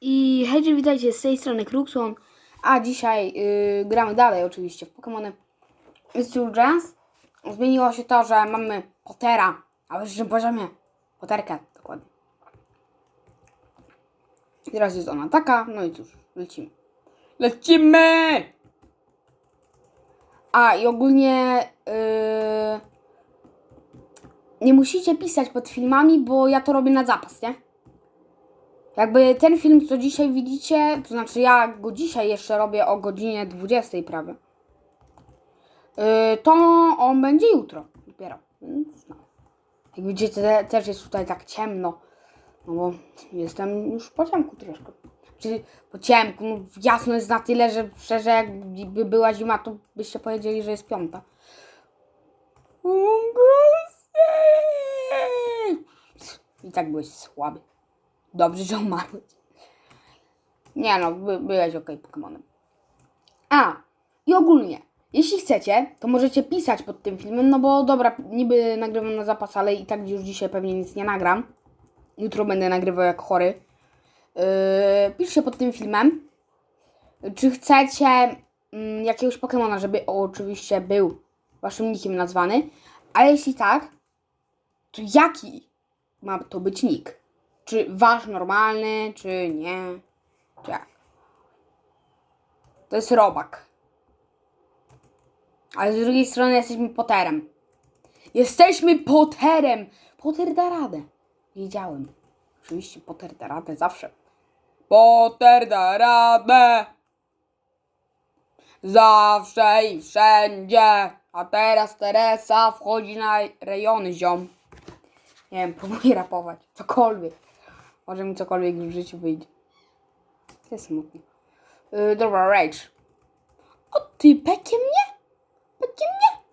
I hejcie, witajcie z tej strony Kruxon. A dzisiaj yy, gramy dalej oczywiście w Pokémony Giants. Zmieniło się to, że mamy Pottera, a w wyższym poziomie Potterkę, dokładnie. I teraz jest ona taka, no i cóż, lecimy. Lecimy! A i ogólnie yy, nie musicie pisać pod filmami, bo ja to robię na zapas, nie? Jakby ten film, co dzisiaj widzicie, to znaczy ja go dzisiaj jeszcze robię o godzinie 20 prawie. Yy, to on będzie jutro dopiero. No. Jak widzicie, te, też jest tutaj tak ciemno. No bo jestem już po ciemku troszkę. Czyli po ciemku, no jasno jest na tyle, że szczerze jakby była zima, to byście powiedzieli, że jest piąta. I tak byłeś słaby. Dobrze, że umarłeś. Nie no, by, byłeś okej Pokemonem. A, i ogólnie, jeśli chcecie, to możecie pisać pod tym filmem, no bo dobra, niby nagrywam na zapas, ale i tak już dzisiaj pewnie nic nie nagram. Jutro będę nagrywał jak chory. Yy, piszcie pod tym filmem, czy chcecie mm, jakiegoś Pokemona, żeby oczywiście był waszym nickiem nazwany. A jeśli tak, to jaki ma to być nick? Czy wasz normalny, czy nie? Czy jak? To jest robak. Ale z drugiej strony jesteśmy Potterem. Jesteśmy Potterem! Potter da radę. Wiedziałem. Oczywiście Potter da radę zawsze. Potter da radę! Zawsze i wszędzie! A teraz Teresa wchodzi na rejony ziom. Nie wiem, próbuję rapować. Cokolwiek. Może mi cokolwiek w życiu wyjdzie. To jest smutne. Yy, dobra, rage. O ty, pekie mnie? Pekie mnie?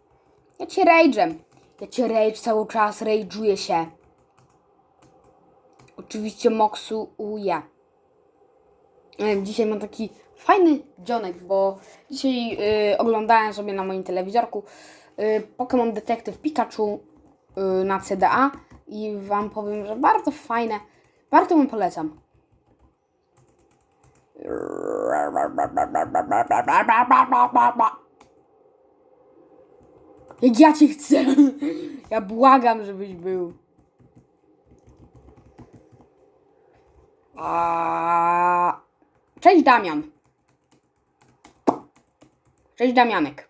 Ja cię rage'em. Ja cię rage cały czas, rage'uję się. Oczywiście Moksu uje. Yy, Dzisiaj mam taki fajny dzionek, bo dzisiaj yy, oglądałem sobie na moim telewizorku yy, Pokémon Detective Pikachu yy, na CDA i wam powiem, że bardzo fajne. Bardzo wam polecam. Jak ja cię chcę. Ja błagam, żebyś był. A... Cześć Damian. Cześć Damianek.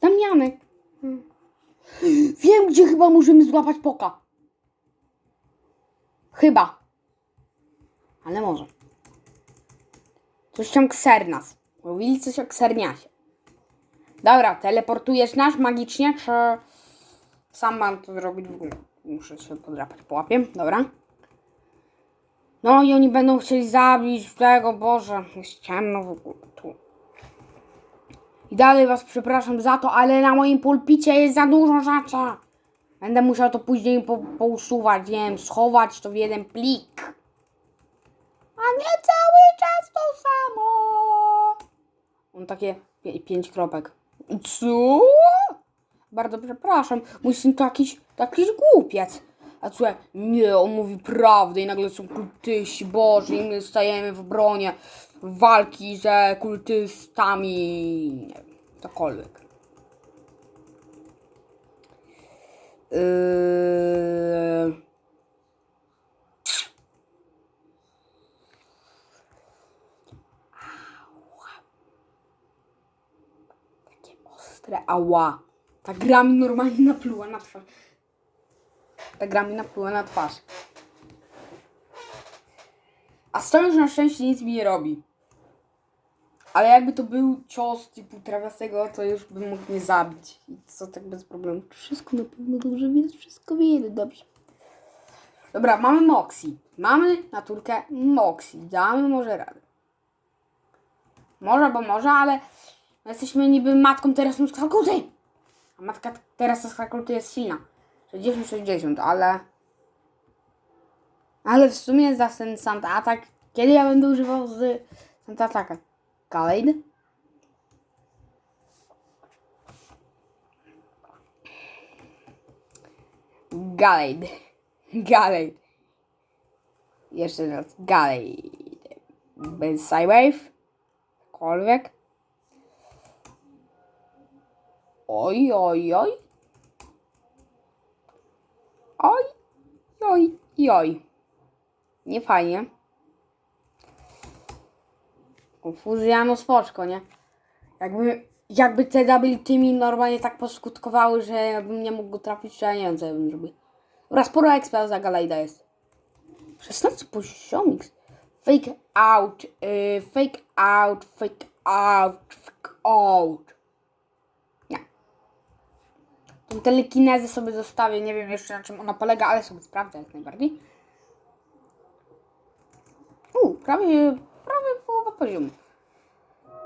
Damianek. Hmm. Wiem, gdzie chyba możemy złapać poka. Chyba. Ale może. Coś tam ksernas. Mówili coś o kserniasie. Dobra, teleportujesz nas magicznie, czy sam mam to zrobić w ogóle? Muszę się podrapać po łapie. Dobra. No i oni będą chcieli zabić tego, Boże. Jest ciemno w ogóle tu. I dalej was przepraszam za to, ale na moim pulpicie jest za dużo rzeczy. Będę musiał to później po, pousuwać, nie wiem, schować to w jeden plik. A nie cały czas to samo. On takie pięć kropek. Co? Bardzo przepraszam. Mój syn to jakiś, jakiś głupiec. A słuchaj, nie, on mówi prawdę i nagle są kultyści, Boże, i my stajemy w obronie walki ze kultystami, nie wiem, cokolwiek. Yy... Takie ostre, ała. Ta gra mi normalnie napluła na twarz. Ta gra mi napluła na twarz. A stojąc na szczęście nic mi nie robi. Ale jakby to był cios typu trawiastego, to już by mógł mnie zabić. I co tak bez problemu. Wszystko na pewno dobrze widać, wszystko widać dobrze. Dobra, mamy Moxie. Mamy naturkę Moxie. Damy może radę. Może, bo może, ale jesteśmy niby matką Teresą z Kalkuty. A matka Teresa z Kalkuty jest silna. 60-60, ale... Ale w sumie za ten Santa Attack... Kiedy ja będę używał z Santa Attacka? Galade? Galade. Galade. Jeszcze raz. Galej. Bez Sidewave. Cokolwiek. Oj, oj, oj. Oj, oj, oj. Nie fajnie. Konfuzja, no spoczko, nie? Jakby, jakby te double teamy normalnie tak poskutkowały, że ja bym nie mógł go trafić, to ja nie wiem, co ja bym zrobił. Dobra, sporo expa za Galajda jest. 16 poziomik. Fake out, yy, fake out, fake out, fake out. Nie. Tą telekinezę sobie zostawię, nie wiem jeszcze na czym ona polega, ale sobie sprawdzę jak najbardziej. U, prawie, prawie połowa poziomu.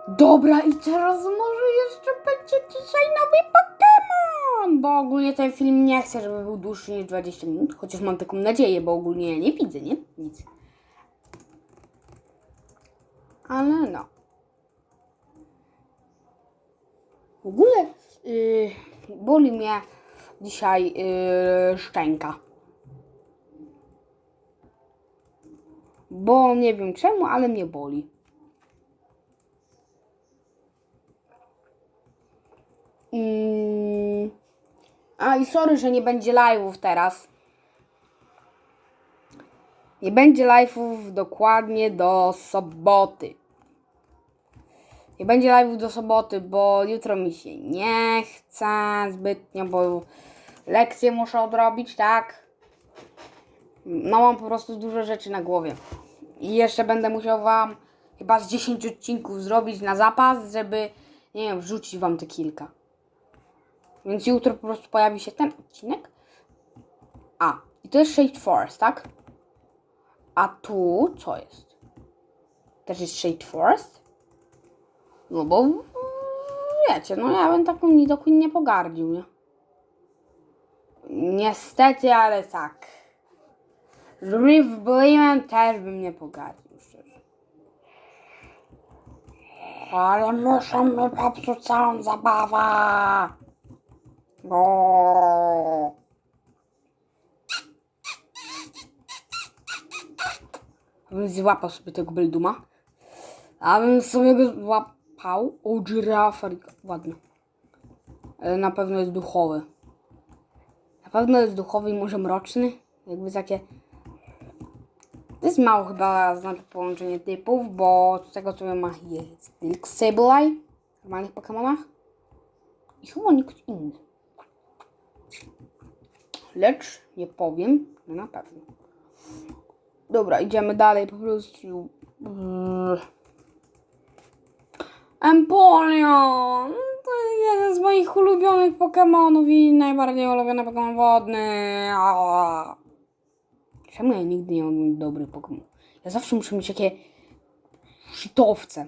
Dobra, i teraz może jeszcze będzie dzisiaj nowy Pokémon! Bo ogólnie ten film nie chcę, żeby był dłuższy niż 20 minut, chociaż mam taką nadzieję, bo ogólnie ja nie widzę, nie? Nic. Ale no. W ogóle yy, boli mnie dzisiaj yy, szczęka. Bo nie wiem czemu, ale mnie boli. Mm. A i sorry, że nie będzie live'ów teraz. Nie będzie live'ów dokładnie do soboty. Nie będzie live'ów do soboty, bo jutro mi się nie chce zbytnio, bo lekcje muszę odrobić, tak? No mam po prostu dużo rzeczy na głowie. I jeszcze będę musiał wam chyba z 10 odcinków zrobić na zapas, żeby, nie wiem, wrzucić wam te kilka. Więc jutro po prostu pojawi się ten odcinek. A, i to jest Shade Forest, tak? A tu co jest? Też jest Shade Forest? No bo wiecie, no ja bym taką Nidoqueen nie pogardził, nie? Niestety, ale tak. Z Riff Blimem też bym nie pogardził, szczerze. Ale muszą mi popsuć całą zabawę. O. Bym złapał sobie tego Belduma. A bym sobie go złapał. O, żyrafarika. Ładny. Ale na pewno jest duchowy. Na pewno jest duchowy i może mroczny. Jakby takie... Mało chyba znaczy połączenie typów, bo z tego co wiem jest tylko Sableye w normalnych Pokemonach. I chyba nikt inny. Lecz nie powiem no na pewno. Dobra, idziemy dalej po prostu. Brrr. Empoleon! To jeden z moich ulubionych Pokemonów i najbardziej ulubiony Pokemon wodny. Czemu ja nigdy nie mam dobrych Pokémon? Ja zawsze muszę mieć takie shitowce.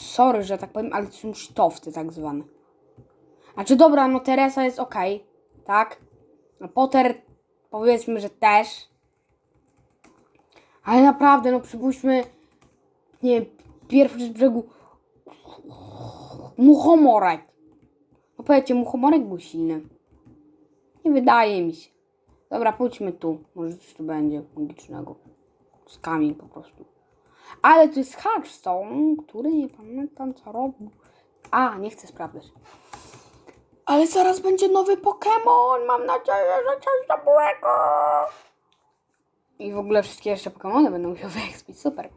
Sorry, że tak powiem, ale to są shitowce tak zwane. Znaczy dobra, no Teresa jest ok, tak? No Potter powiedzmy, że też. Ale naprawdę, no przypuśćmy, nie wiem, pierwszy z brzegu Muchomorek. No powiedzcie, Muchomorek był silny. Nie wydaje mi się. Dobra, pójdźmy tu. Może coś tu będzie magicznego. Z kamień po prostu. Ale to jest Hearthstone, który nie pamiętam co robił. A, nie chcę sprawdzać. Ale zaraz będzie nowy Pokémon. Mam nadzieję, że coś dobrego. I w ogóle wszystkie jeszcze Pokémony będą musiały wyekspić. Super.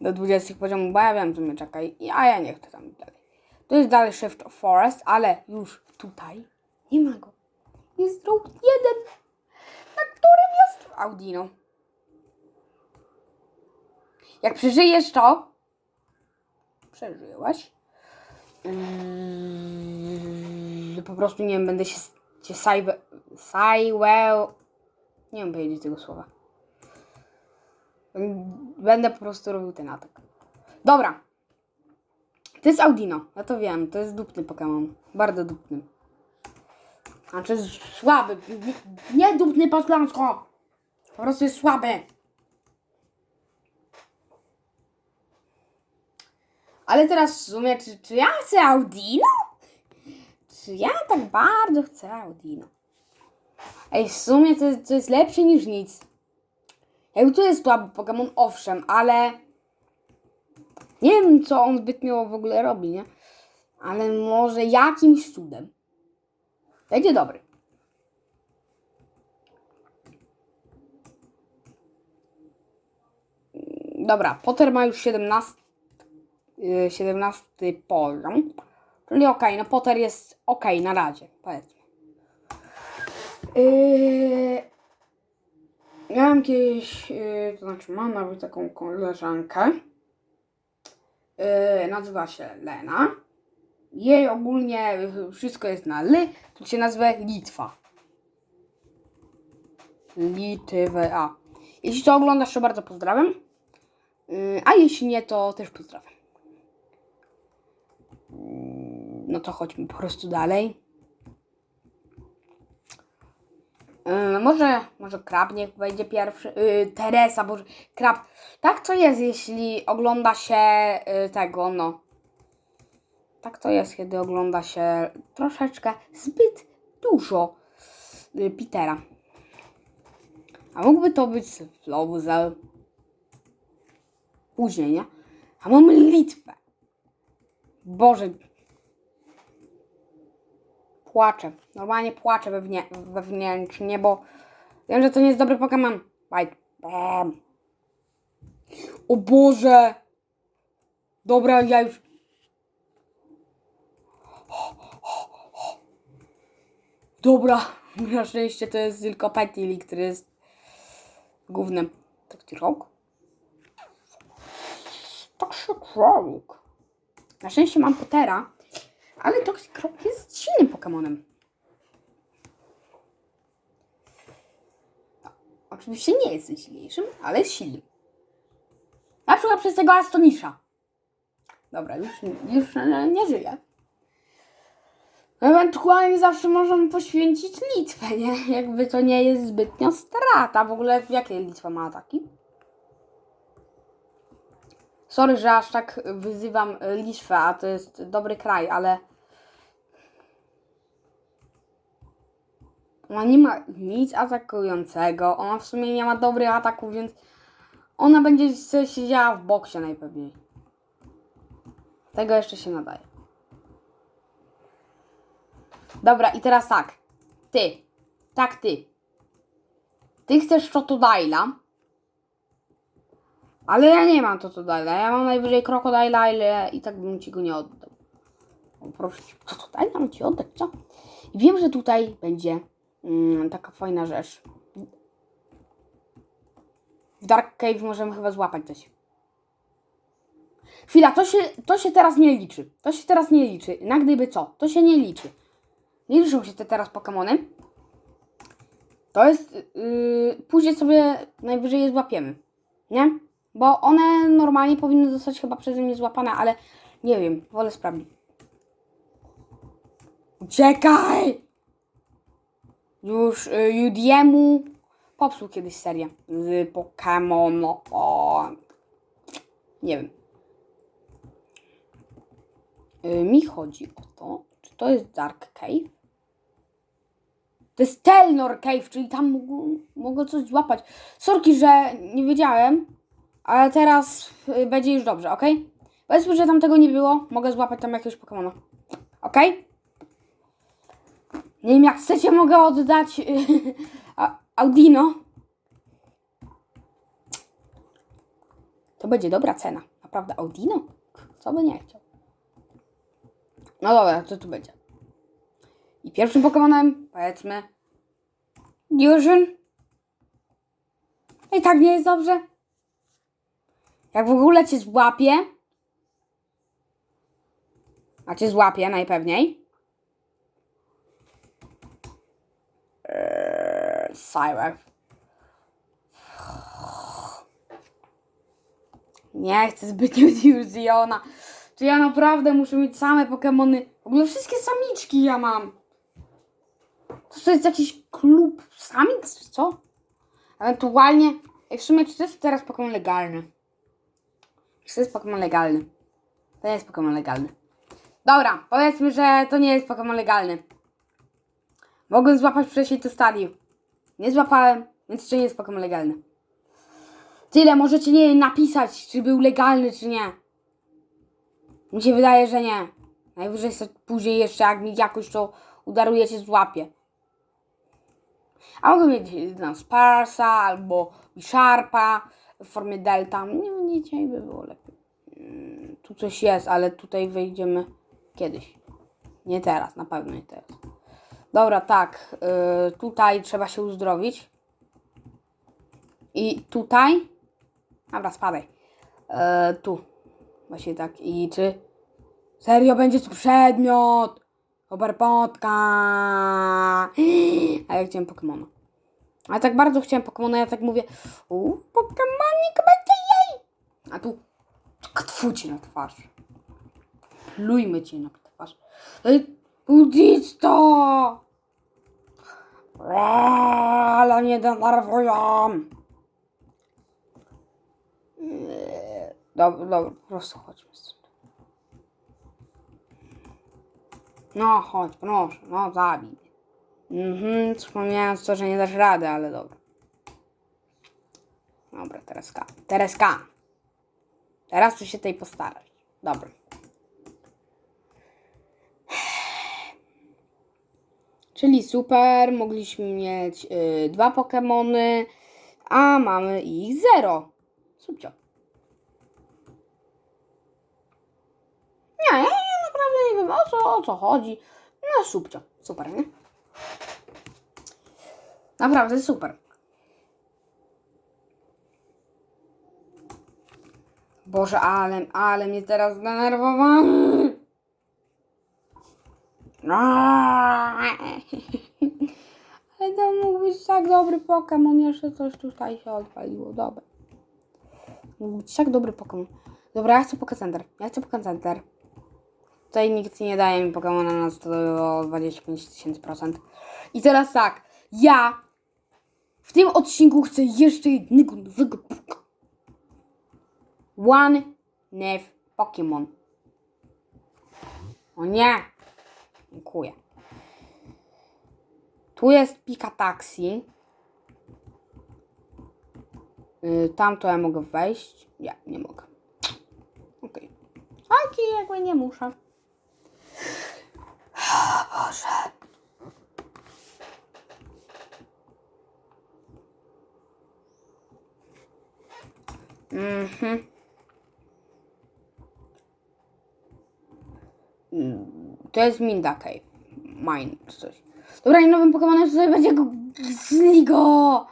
Do 20 poziomów, bo ja wiem, co mnie czeka. A ja nie chcę tam dalej. To jest dalej Shift of Forest, ale już tutaj nie ma go. Jest Road 1, na którym jest Audino. Jak przeżyjesz to, przeżyłaś, Yy, po prostu nie wiem, będę się, sajwe, sajweł, nie wiem powiedzieć tego słowa. Będę po prostu robił ten atak. Dobra. To jest Audino, ja to wiem, to jest dupny Pokémon. Bardzo dupny. Znaczy słaby. Nie, dupny po. Po prostu jest słaby. Ale teraz w sumie, czy, czy ja chcę Audino? Czy ja tak bardzo chcę Audino? Ej, w sumie to, to jest lepsze niż nic. Jakby to jest słaby Pokémon, owszem, ale nie wiem, co on zbytnio w ogóle robi, nie? Ale może jakimś cudem będzie dobry. Dobra, Potter ma już 17, yy, 17 poziom. Czyli okej, no Potter jest okej na razie, powiedzmy. Yy, miałem kiedyś, yy, to znaczy mam nawet taką koleżankę. Yy, nazywa się Lena. Jej ogólnie wszystko jest na ly, to się nazywa Litwa. Litwa. Jeśli to oglądasz, to bardzo pozdrawiam. A jeśli nie, to też pozdrawiam. No to chodźmy po prostu dalej. Yy, może, może Krab niech wejdzie pierwszy. Yy, Teresa, boże, Krab. Tak to jest, jeśli ogląda się yy, tego, no. Tak to jest, kiedy ogląda się troszeczkę zbyt dużo yy, Petera. A mógłby to być Flowzel. Później, nie? A mamy Litwę. Boże. Płaczę. Normalnie płaczę wewnę wewnętrznie, bo wiem, że to nie jest dobry Pokémon. Bam. O Boże. Dobra, ja już... Dobra. Na szczęście to jest tylko Petili, który jest głównym. Taki rok? Toxic. Na szczęście mam Pottera, ale Toxic jest silnym Pokemonem. No, oczywiście nie jest silniejszym, ale jest silnym. Na przykład przez tego Astonisha. Dobra, już, już nie, nie żyje. Ewentualnie zawsze możemy poświęcić Litwę, nie? Jakby to nie jest zbytnio strata. W ogóle jakie Litwa ma ataki? Sorry, że aż tak wyzywam y, Litwę, a to jest dobry kraj, ale ona nie ma nic atakującego. Ona w sumie nie ma dobrych ataków, więc ona będzie siedziała w boksie najpewniej. Tego jeszcze się nadaje. Dobra, i teraz tak. Ty. Tak, ty. Ty chcesz Totodila. Ale ja nie mam Totodila. Ja mam najwyżej Krokodila, ale i tak bym ci go nie oddał. O, proszę cię, Totodila mam ci oddać, co? I wiem, że tutaj będzie mm, taka fajna rzecz. W Dark Cave możemy chyba złapać coś. Chwila, to się, to się teraz nie liczy. To się teraz nie liczy. Na gdyby co? To się nie liczy. Nie liczą się te teraz Pokemony. To jest. Yy, później sobie najwyżej je złapiemy. Nie? Bo one normalnie powinny zostać chyba przeze mnie złapane, ale nie wiem, wolę sprawdzić. Uciekaj! Już y, popsuł kiedyś serię z Pokémon. O, nie wiem. Y, mi chodzi o to, czy to jest Dark Cave? To jest Telnor Cave, czyli tam mogą, mogę coś złapać. Sorki, że nie wiedziałem, ale teraz y, będzie już dobrze, ok? Powiedzmy, że tam tego nie było, mogę złapać tam jakiegoś Pokemona. Ok? Nie wiem, jak chcecie, mogę oddać y, Audino. To będzie dobra cena. Naprawdę, Audino? Co by nie chciał? No dobra, co tu będzie? I pierwszym Pokemonem, powiedzmy, Fusion. I tak nie jest dobrze. Jak w ogóle cię złapie, a cię złapie najpewniej. Eee, Cyber. Nie chcę zbytnio Fusiona. Czy ja naprawdę muszę mieć same Pokemony? W ogóle wszystkie samiczki ja mam. To, jest jakiś klub samic, co? Ewentualnie. W sumie, czy to jest teraz Pokémon legalny? Czy to jest Pokémon legalny? To nie jest Pokémon legalny. Dobra, powiedzmy, że to nie jest Pokémon legalny. Mogłem złapać wcześniej to stadium. Nie złapałem, więc to nie jest Pokémon legalny. Tyle możecie nie napisać, czy był legalny, czy nie. Mi się wydaje, że nie. Najwyżej później jeszcze, jak mi jakoś to udarujecie, złapie. A mogę mieć no, Sparsa albo Sharpa w formie Delta. Nie nie, dzisiaj by było lepiej. Mm, Tu coś jest, ale tutaj wejdziemy kiedyś. Nie teraz, na pewno nie teraz. Dobra, tak. y, tutaj trzeba się uzdrowić. I tutaj. Dobra, spadaj. E, tu. Właśnie tak. I czy. Serio będzie tu przedmiot? Oberpotka. A ja chciałem Pokemona. Ale tak bardzo chciałem Pokemona, ja tak mówię. U, Pokemonik będzie jej. A tu. Ktwu ci na twarz. Plujmy ci na twarz. Ej, Budisto! Ale mnie denerwują. Dobra, dobra, po prostu chodźmy stąd. No, chodź, proszę, no zabij. Mhm, wspomniałem to, że nie dasz rady, ale dobra. Dobra, teraz K. Teraz K. Teraz ty się tej postarasz. Dobra. Czyli super, mogliśmy mieć y, dwa Pokemony, a mamy ich zero. Subcio. Nie, ja naprawdę nie wiem o co, o co chodzi. No subcio, super, nie? Naprawdę super. Boże, ale, ale mnie teraz zdenerwowany. Ale to mógł być tak dobry Pokémon, jeszcze coś tutaj się odpaliło, dobra. Mógł być tak dobry Pokémon. Dobra, ja chcę Pokécenter, ja chcę Pokécenter. Tutaj nikt nie daje mi Pokémona na 125 tysięcy procent. I teraz tak, ja w tym odcinku chcę jeszcze jednego nowego Pokémon. One Nef Pokémon. O nie! Dziękuję. Tu jest Pika Taxi. Yy, tam to ja mogę wejść. Nie, nie mogę. Okej. Taki jakby nie muszę. O Boże. Mhm. Mm, To jest Minda Cave. Mine, czy coś. Dobra, i nowym Pokemonem tutaj będzie go... Sligo!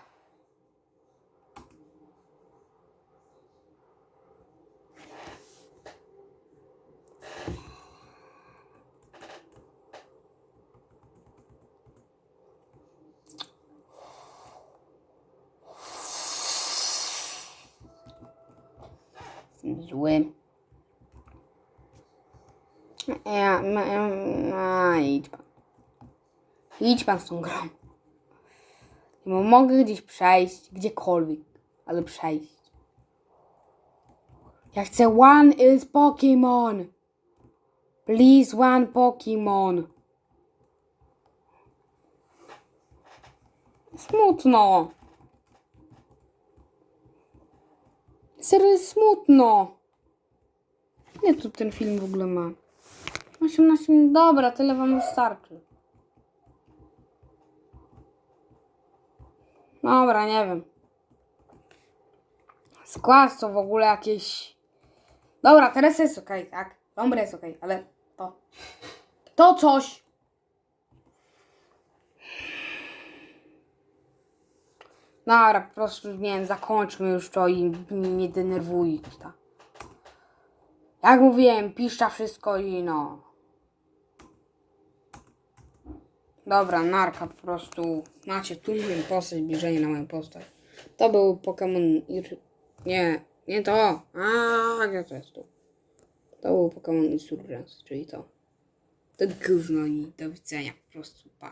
Jestem zły. Ja, ma, ja, a, idź pan. Idź pan z tą grą. Bo mogę gdzieś przejść, gdziekolwiek, ale przejść. Ja chcę one is Pokemon. Please one Pokemon. Smutno. Serio smutno. Ile tu ten film w ogóle ma? 18 minut. Dobra, tyle wam wystarczy. Dobra, nie wiem. Skład to w ogóle jakieś... Dobra, teraz jest okej, tak? Dobra, jest okej, ale to... To coś! Dobra, po prostu, nie wiem, zakończmy już to i mnie nie denerwujcie, tak? Jak mówiłem, piszcza wszystko i no. Dobra, narka po prostu. Macie tu moją postać, zbliżenie na moją postać. To był Pokémon. Nie, nie to. A, gdzie to jest tu? To był Pokémon Insurgence, czyli to. To gówno i do widzenia po prostu. Pa.